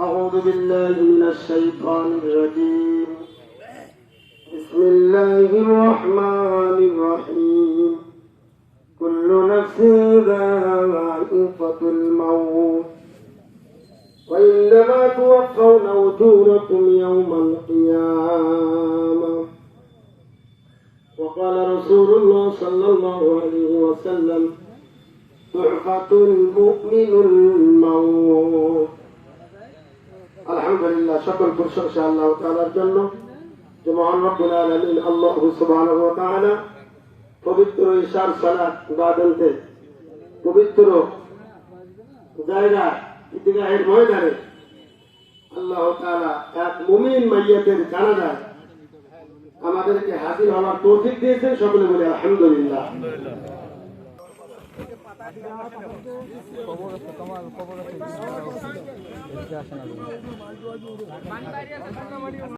أعوذ بالله من الشيطان الرجيم. بسم الله الرحمن الرحيم. كل نفس ذائقة الموت. وإنما توفون أجوركم يوم القيامة. وقال رسول الله صلى الله عليه وسلم تحفة المؤمن সকল প্রশংসা আল্লাহ তাআলার জন্য যে মহান আল্লাহ সুবহানাহু পবিত্র ঈশার সালাত ইবাদতে পবিত্র জায়গা ঈদগাহের ময়দানে আল্লাহ তাআলা এক মুমিন মাইয়াতের জানাজায় আমাদেরকে হাজির হওয়ার তৌফিক দিয়েছেন সকলে বলে আলহামদুলিল্লাহ। খবর আছে શાસન